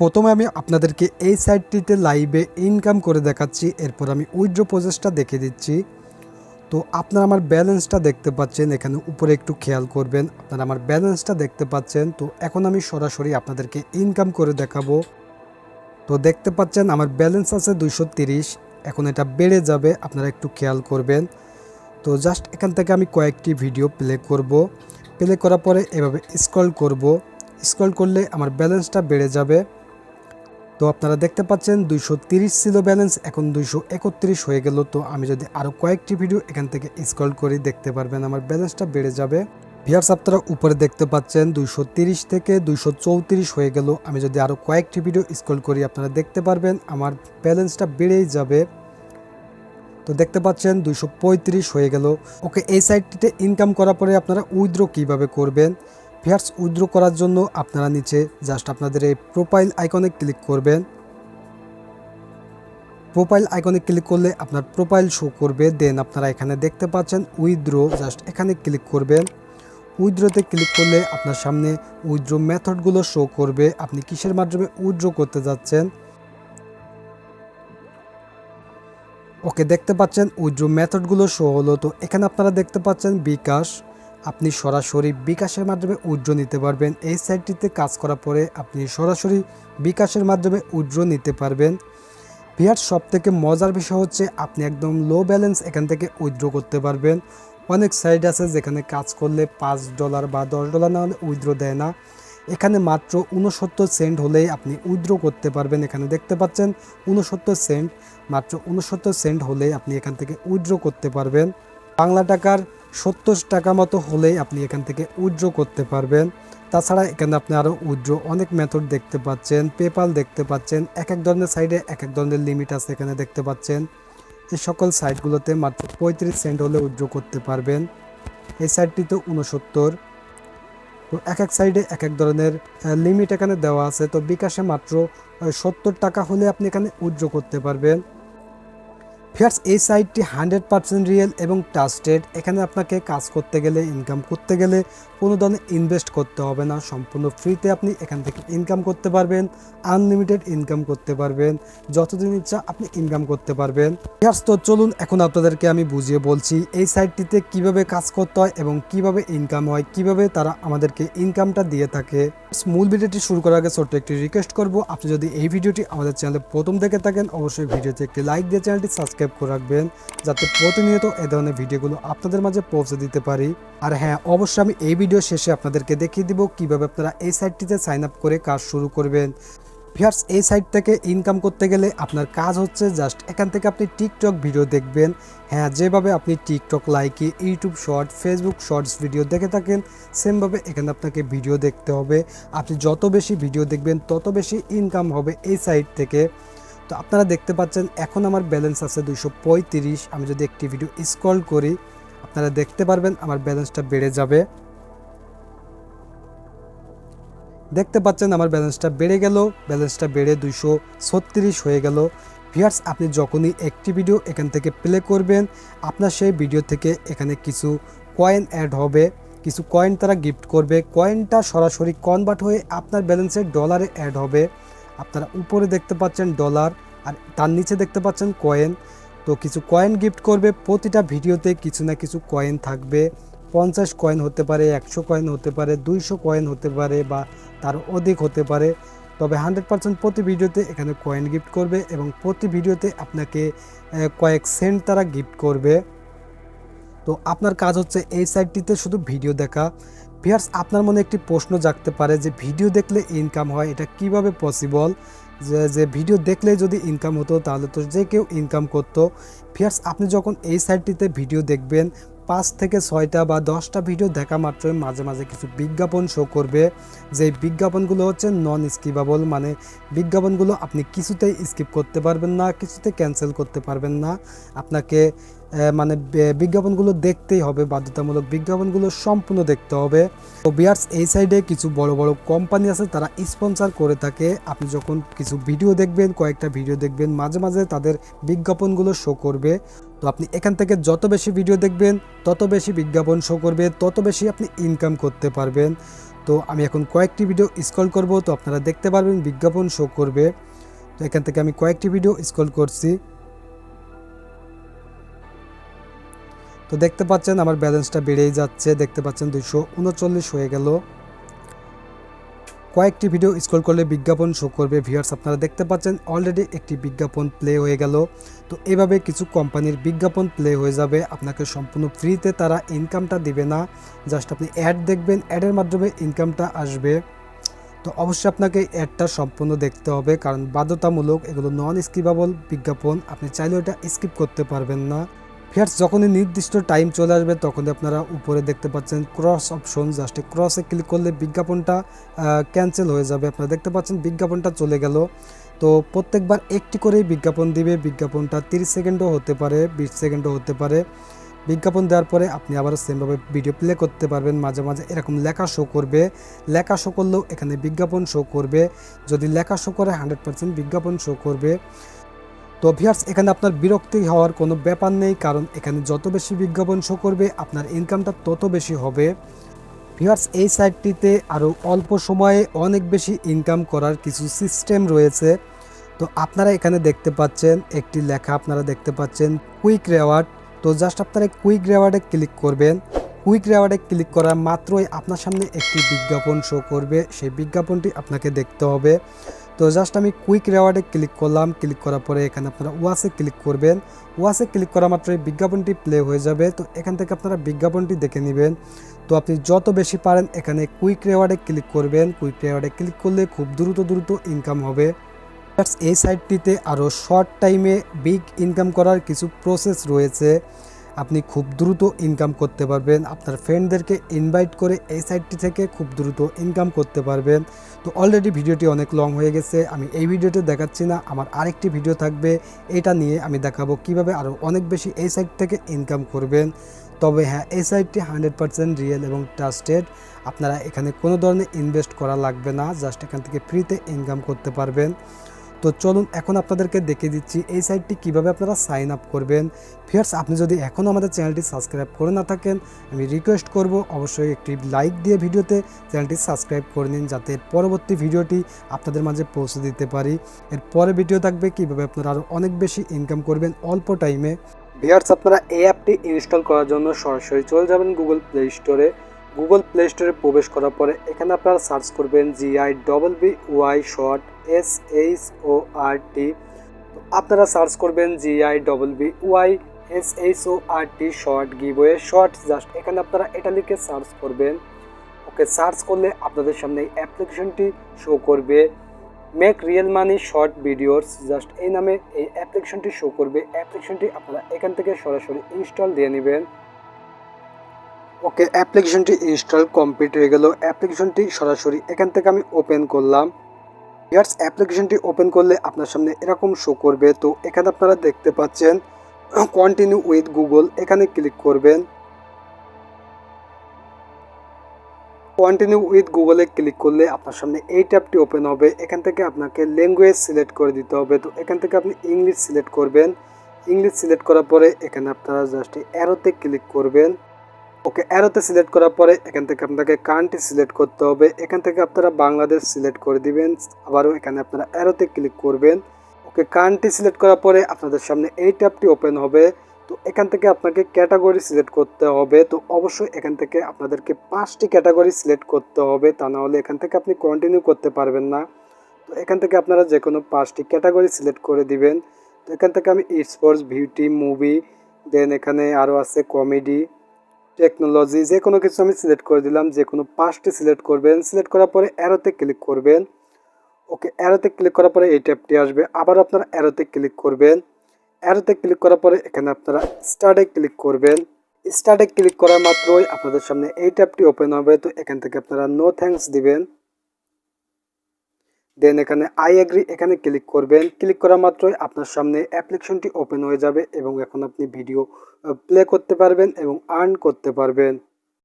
প্রথমে আমি আপনাদেরকে এই সাইটটিতে লাইভে ইনকাম করে দেখাচ্ছি, এরপর আমি উইথড্র প্রসেসটা দেখে দিচ্ছি। তো আপনারা আমার ব্যালেন্সটা দেখতে পাচ্ছেন, এখানে উপরে একটু খেয়াল করবেন, আপনারা আমার ব্যালেন্সটা দেখতে পাচ্ছেন। তো এখন আমি সরাসরি আপনাদেরকে ইনকাম করে দেখাবো। তো দেখতে পাচ্ছেন আমার ব্যালেন্স আছে দুইশো এখন এটা বেড়ে যাবে, আপনারা একটু খেয়াল করবেন। তো জাস্ট এখান থেকে আমি কয়েকটি ভিডিও প্লে করব। প্লে করার পরে এভাবে স্ক্রল করব। স্ক্রল করলে আমার ব্যালেন্সটা বেড়ে যাবে। তো আপনারা দেখতে পাচ্ছেন দুইশো ছিল ব্যালেন্স এখন দুইশো একত্রিশ হয়ে গেল। তো আমি যদি আরও কয়েকটি ভিডিও এখান থেকে স্ক্রল করি, দেখতে পারবেন আমার ব্যালেন্সটা বেড়ে যাবে। ভিয়ার্স আপনারা উপরে দেখতে পাচ্ছেন দুইশো থেকে দুইশো চৌত্রিশ হয়ে গেল। আমি যদি আরও কয়েকটি ভিডিও স্ক্রল করি, আপনারা দেখতে পারবেন আমার ব্যালেন্সটা বেড়েই যাবে। তো দেখতে পাচ্ছেন দুইশো পঁয়ত্রিশ হয়ে গেল। ওকে এই সাইটটিতে ইনকাম করার পরে আপনারা উইথড্র কীভাবে করবেন? ভিয়ার্স উইথড্র করার জন্য আপনারা নিচে জাস্ট আপনাদের এই প্রোফাইল আইকনে ক্লিক করবেন। প্রোফাইল আইকনে ক্লিক করলে আপনার প্রোফাইল শো করবে। দেন আপনারা এখানে দেখতে পাচ্ছেন উইথড্র জাস্ট এখানে ক্লিক করবেন। উইথড্রোতে ক্লিক করলে আপনার সামনে উইথড্রো মেথডগুলো শো করবে। আপনি কিসের মাধ্যমে উইথড্র করতে যাচ্ছেন? ওকে দেখতে পাচ্ছেন উইথড্রো মেথডগুলো শো হলো। তো এখানে আপনারা দেখতে পাচ্ছেন বিকাশ। আপনি সরাসরি বিকাশের মাধ্যমে উইথড্র নিতে পারবেন। এই সাইটটিতে কাজ করার পরে আপনি সরাসরি বিকাশের মাধ্যমে উইথড্র নিতে পারবেন। ভিয়ার সব থেকে মজার বিষয় হচ্ছে আপনি একদম লো ব্যালেন্স এখান থেকে উইথড্র করতে পারবেন। অনেক সাইট আছে যেখানে কাজ করলে পাঁচ ডলার বা দশ ডলার না হলে উইথড্র দেয় না। এখানে মাত্র উনসত্তর সেন্ট হলেই আপনি উইথড্র করতে পারবেন। এখানে দেখতে পাচ্ছেন উনসত্তর সেন্ট মাত্র উনসত্তর সেন্ট হলেই আপনি এখান থেকে উইথড্র করতে পারবেন। বাংলা টাকার সত্তর টাকা মতো হলেই আপনি এখান থেকে উইথড্র করতে পারবেন। তাছাড়া এখানে আপনি আরও উইথড্র অনেক মেথড দেখতে পাচ্ছেন পেপাল দেখতে পাচ্ছেন এক এক ধরনের সাইডে এক এক ধরনের লিমিট আছে এখানে দেখতে পাচ্ছেন। এই সকল সাইটগুলোতে মাত্র পঁয়ত্রিশ সেন্ট হলে উইথড্র করতে পারবেন। এই সাইটটিতে উনসত্তর তো এক এক সাইডে এক এক ধরনের লিমিট এখানে দেওয়া আছে। তো বিকাশে মাত্র সত্তর টাকা হলে আপনি এখানে উইথড্র করতে পারবেন। ফিয়ার্স, এই সাইটটি হান্ড্রেড পার্সেন্ট রিয়েল এবং ট্রাস্টেড। এখানে আপনাকে কাজ করতে গেলে, ইনকাম করতে গেলে কোনো ধরনের ইনভেস্ট করতে হবে না। সম্পূর্ণ ফ্রিতে আপনি এখান থেকে ইনকাম করতে পারবেন, আনলিমিটেড ইনকাম করতে পারবেন, যতদিন ইচ্ছা আপনি ইনকাম করতে পারবেন। ফিয়ার্স, তো চলুন, এখন আপনাদেরকে আমি বুঝিয়ে বলছি, এই সাইটটিতে কীভাবে কাজ করতে হয় এবং কীভাবে ইনকাম হয়, কীভাবে তারা আমাদেরকে ইনকামটা দিয়ে থাকে। মূল ভিডিওটি শুরু করার আগে ছোট্ট একটি রিকোয়েস্ট করব, আপনি যদি এই ভিডিওটি আমাদের চ্যানেলে প্রথম দেখে থাকেন, অবশ্যই ভিডিওতে একটি লাইক দিয়ে চ্যানেলটি সাবস্ক্রাইব করে রাখবেন যাতে প্রতিনিয়ত এ ধরনের ভিডিওগুলো আপনাদের মাঝে পৌঁছে দিতে পারি। আর হ্যাঁ অবশ্যই আমি এই ভিডিও শেষে আপনাদেরকে দেখিয়ে দিব কীভাবে আপনারা এই সাইটটিতে সাইন আপ করে কাজ শুরু করবেন। ভিয়ার্স এই সাইট থেকে ইনকাম করতে গেলে আপনার কাজ হচ্ছে জাস্ট এখান থেকে আপনি টিকটক ভিডিও দেখবেন। হ্যাঁ যেভাবে আপনি TikTok লাইকে YouTube short Facebook shorts video দেখে থাকেন, সেমভাবে এখানে আপনাকে ভিডিও দেখতে হবে। আপনি যত বেশি ভিডিও দেখবেন, তত বেশি ইনকাম হবে এই সাইট থেকে। তো আপনারা দেখতে পাচ্ছেন, এখন আমার ব্যালেন্স আছে দুইশো পঁয়ত্রিশ। আমি যদি একটি ভিডিও স্ক্রল করি, আপনারা দেখতে পারবেন আমার ব্যালেন্সটা বেড়ে যাবে। দেখতে পাচ্ছেন আমার ব্যালেন্সটা বেড়ে গেল, ব্যালেন্সটা বেড়ে দুইশো ছত্রিশ হয়ে গেল। ভিয়ার্স আপনি যখনই একটি ভিডিও এখান থেকে প্লে করবেন, আপনার সেই ভিডিও থেকে এখানে কিছু কয়েন অ্যাড হবে। কিছু কয়েন তারা গিফট করবে। কয়েনটা সরাসরি কনভার্ট হয়ে আপনার ব্যালেন্সে ডলারে অ্যাড হবে। আপনারা উপরে দেখতে পাচ্ছেন ডলার আর তার নিচে দেখতে পাচ্ছেন কয়েন। তো কিছু কয়েন গিফট করবে, প্রতিটা ভিডিওতে কিছু না কিছু কয়েন থাকবে। পঞ্চাশ কয়েন হতে পারে, একশো কয়েন হতে পারে, দুইশো কয়েন হতে পারে বা তার অধিক হতে পারে। তবে হান্ড্রেড পার্সেন্ট প্রতি ভিডিওতে এখানে কয়েন গিফট করবে এবং প্রতি ভিডিওতে আপনাকে কয়েক সেন্ট তারা গিফট করবে। তো আপনার কাজ হচ্ছে এই সাইটটিতে শুধু ভিডিও দেখা। ভিয়ার্স আপনার মনে একটি প্রশ্ন জাগতে পারে যে ভিডিও দেখলে ইনকাম হয়, এটা কীভাবে পসিবল যে যে ভিডিও দেখলে যদি ইনকাম হতো, তাহলে তো যে কেউ ইনকাম করতো। ভিয়ার্স আপনি যখন এই সাইটটিতে ভিডিও দেখবেন, পাঁচ থেকে ছয়টা বা দশটা ভিডিও দেখা মাত্রই মাঝে মাঝে কিছু বিজ্ঞাপন শো করবে। যে বিজ্ঞাপনগুলো হচ্ছে নন স্কিপাবল মানে বিজ্ঞাপনগুলো আপনি কিছুতেই স্কিপ করতে পারবেন না, কিছুতে ক্যান্সেল করতে পারবেন না। আপনাকে মানে বিজ্ঞাপনগুলো দেখতেই হবে, বাধ্যতামূলক বিজ্ঞাপনগুলো সম্পূর্ণ দেখতে হবে। তো বিয়ার্স, এই সাইডে কিছু বড় বড় কোম্পানি আছে, তারা স্পন্সর করে থাকে। আপনি যখন কিছু ভিডিও দেখবেন, কয়েকটা ভিডিও দেখবেন, মাঝে মাঝে তাদের বিজ্ঞাপনগুলো শো করবে। তো আপনি এখান থেকে যত বেশি ভিডিও দেখবেন, তত বেশি বিজ্ঞাপন শো করবে, তত বেশি আপনি ইনকাম করতে পারবেন। তো আমি এখন কয়েকটি ভিডিও স্ক্রল করব, তো আপনারা দেখতে পারবেন বিজ্ঞাপন শো করবে। তো এখান থেকে আমি কয়েকটি ভিডিও স্ক্রল করছি। তো দেখতে পাচ্ছেন আমার ব্যালেন্সটা বেড়েই যাচ্ছে, দেখতে পাচ্ছেন দুইশো উনচল্লিশ হয়ে গেল। কয়েকটি ভিডিও স্ক্রল করলে বিজ্ঞাপন শো করবে। ভিউয়ার্স, আপনারা দেখতে পাচ্ছেন অলরেডি একটি বিজ্ঞাপন প্লে হয়ে গেল। তো এভাবে কিছু কোম্পানির বিজ্ঞাপন প্লে হয়ে যাবে। আপনাকে সম্পূর্ণ ফ্রিতে তারা ইনকামটা দিবে না। জাস্ট আপনি অ্যাড দেখবেন অ্যাডের মাধ্যমে ইনকামটা আসবে। তো অবশ্যই আপনাকে অ্যাডটা সম্পূর্ণ দেখতে হবে, কারণ বাধ্যতামূলক এগুলো নন স্কিপাবল বিজ্ঞাপন। আপনি চাইলে ওটা স্কিপ করতে পারবেন না। ফিয়ার্স যখনই নির্দিষ্ট টাইম চলে আসবে, তখনই আপনারা উপরে দেখতে পাচ্ছেন ক্রস অপশন জাস্ট ক্রসে ক্লিক করলে বিজ্ঞাপনটা ক্যান্সেল হয়ে যাবে। আপনারা দেখতে পাচ্ছেন বিজ্ঞাপনটা চলে গেল। তো প্রত্যেকবার একটি করেই বিজ্ঞাপন দিবে। বিজ্ঞাপনটা তিরিশ সেকেন্ডও হতে পারে, বিশ সেকেন্ডও হতে পারে। বিজ্ঞাপন দেওয়ার পরে আপনি আবারও সেমভাবে ভিডিও প্লে করতে পারবেন। মাঝে মাঝে এরকম লেখা শো করবে। লেখা শো করলেও এখানে বিজ্ঞাপন শো করবে। যদি লেখা শো করে হান্ড্রেড পার্সেন্ট বিজ্ঞাপন শো করবে। তো ভিয়ার্স এখানে আপনার বিরক্তি হওয়ার কোনো ব্যাপার নেই, কারণ এখানে যত বেশি বিজ্ঞাপন শো করবে, আপনার ইনকামটা তত বেশি হবে। ভিউয়ার্স, এই সাইটটিতে আরও অল্প সময়ে অনেক বেশি ইনকাম করার কিছু সিস্টেম রয়েছে। তো আপনারা এখানে দেখতে পাচ্ছেন, একটি লেখা আপনারা দেখতে পাচ্ছেন কুইক রেওয়ার্ড তো জাস্ট আপনারা কুইক রেওয়ার্ডে ক্লিক করবেন। কুইক রেওয়ার্ডে ক্লিক করা মাত্রই আপনার সামনে একটি বিজ্ঞাপন শো করবে। সেই বিজ্ঞাপনটি আপনাকে দেখতে হবে। তো জাস্ট আমি কুইক রেওয়ার্ডে ক্লিক করলাম ক্লিক করার পরে এখানে আপনারা ওয়াসে ক্লিক করবেন। ওয়াসে ক্লিক করা মাত্রই বিজ্ঞাপনটি প্লে হয়ে যাবে। তো এখান থেকে আপনারা বিজ্ঞাপনটি দেখে নেবেন। তো আপনি যত বেশি পারেন এখানে কুইক রেওয়ার্ডে ক্লিক করবেন। কুইক রেওয়ার্ডে ক্লিক করলে খুব দ্রুত দ্রুত ইনকাম হবে। এই সাইটটিতে আরও শর্ট টাইমে বিগ ইনকাম করার কিছু প্রসেস রয়েছে। আপনি খুব দ্রুত ইনকাম করতে পারবেন। আপনার ফ্রেন্ডদেরকে ইনভাইট করে এই সাইটটি থেকে খুব দ্রুত ইনকাম করতে পারবেন। তো অলরেডি ভিডিওটি অনেক লং হয়ে গেছে। আমি এই ভিডিওটি দেখাচ্ছি না, আমার আরেকটি ভিডিও থাকবে। এটা নিয়ে আমি দেখাবো কীভাবে আরও অনেক বেশি এই সাইট থেকে ইনকাম করবেন। তবে হ্যাঁ এই সাইটটি হান্ড্রেড পার্সেন্ট রিয়েল এবং ট্রাস্টেড আপনারা এখানে কোনো ধরনের ইনভেস্ট করা লাগবে না জাস্ট এখান থেকে ফ্রিতে ইনকাম করতে পারবেন। তো চলুন এখন আপনাদেরকে দেখে দিচ্ছি এই সাইটটি কীভাবে আপনারা সাইন আপ করবেন। ফিয়ার্স আপনি যদি এখনও আমাদের চ্যানেলটি সাবস্ক্রাইব করে না থাকেন, আমি রিকোয়েস্ট করব অবশ্যই একটি লাইক দিয়ে ভিডিওতে চ্যানেলটি সাবস্ক্রাইব করে নিন যাতে পরবর্তী ভিডিওটি আপনাদের মাঝে পৌঁছে দিতে পারি। এর পরে ভিডিও থাকবে কীভাবে আপনারা আরও অনেক বেশি ইনকাম করবেন অল্প টাইমে ভিয়ার্স আপনারা এই অ্যাপটি ইনস্টল করার জন্য সরাসরি চলে যাবেন গুগল প্লে স্টোরে গুগল প্লে স্টোরে প্রবেশ করার পরে এখানে আপনারা সার্চ করবেন G I double B Y short S H O R T আপনারা সার্চ করবেন G I double B Y S H O R T short গিবওয়ে short just এখানে আপনারা এটা লিখে সার্চ করবেন। ওকে সার্চ করলে আপনাদের সামনে এই অ্যাপ্লিকেশনটি শো করবে। Make real money short videos just এই নামে এই অ্যাপ্লিকেশনটি শো করবে। অ্যাপ্লিকেশনটি আপনারা এখান থেকে সরাসরি ইনস্টল দিয়ে নেবেন। ওকে অ্যাপ্লিকেশনটি ইনস্টল কমপ্লিট হয়ে গেল। অ্যাপ্লিকেশনটি সরাসরি এখান থেকে আমি ওপেন করলাম। ইয়ার্স অ্যাপ্লিকেশনটি ওপেন করলে আপনার সামনে এরকম শো করবে। তো এখানে আপনারা দেখতে পাচ্ছেন কন্টিনিউ উইথ গুগল এখানে ক্লিক করবেন। কন্টিনিউ উইথ গুগলে ক্লিক করলে আপনার সামনে এই ট্যাবটি ওপেন হবে। এখান থেকে আপনাকে ল্যাঙ্গুয়েজ সিলেক্ট করে দিতে হবে। তো এখান থেকে আপনি ইংলিশ সিলেক্ট করবেন। ইংলিশ সিলেক্ট করার পরে এখানে আপনারা জাস্ট অ্যারোতে ক্লিক করবেন। ওকে অ্যারোতে সিলেক্ট করার পরে এখান থেকে আপনাকে কান্ট্রি সিলেক্ট করতে হবে। এখান থেকে আপনারা বাংলাদেশ সিলেক্ট করে দিবেন। আবারও এখানে আপনারা অ্যারোতে ক্লিক করবেন। ওকে কান্ট্রি সিলেক্ট করার পরে আপনাদের সামনে এই ট্যাবটি ওপেন হবে। তো এখান থেকে আপনাকে ক্যাটাগরি সিলেক্ট করতে হবে। তো অবশ্যই এখান থেকে আপনাদেরকে পাঁচটি ক্যাটাগরি সিলেক্ট করতে হবে। তা না হলে এখান থেকে আপনি কন্টিনিউ করতে পারবেন না। তো এখান থেকে আপনারা যে কোনো পাঁচটি ক্যাটাগরি সিলেক্ট করে দিবেন। তো এখান থেকে আমি স্পোর্টস বিউটি মুভি দেন এখানে আরও আছে কমেডি টেকনোলজি যে কোনো কিছু আমি সিলেক্ট করে দিলাম যে কোনো পাঁচটি সিলেক্ট করবেন সিলেক্ট করার পরে অ্যারোতে ক্লিক করবেন। ওকে অ্যারোতে ক্লিক করার পরে এই ট্যাবটি আসবে। আবার আপনারা অ্যারোতে ক্লিক করবেন। অ্যারোতে ক্লিক করার পরে এখানে আপনারা স্টার্টে ক্লিক করবেন। স্টার্টে ক্লিক করার মাত্রই আপনাদের সামনে এই ট্যাবটি ওপেন হবে। তো এখান থেকে আপনারা নো থ্যাঙ্কস দিবেন। দেন এখানে আই অ্যাগ্রি এখানে ক্লিক করবেন। ক্লিক করা মাত্রই আপনার সামনে অ্যাপ্লিকেশনটি ওপেন হয়ে যাবে এবং এখন আপনি ভিডিও প্লে করতে পারবেন এবং আর্ন করতে পারবেন।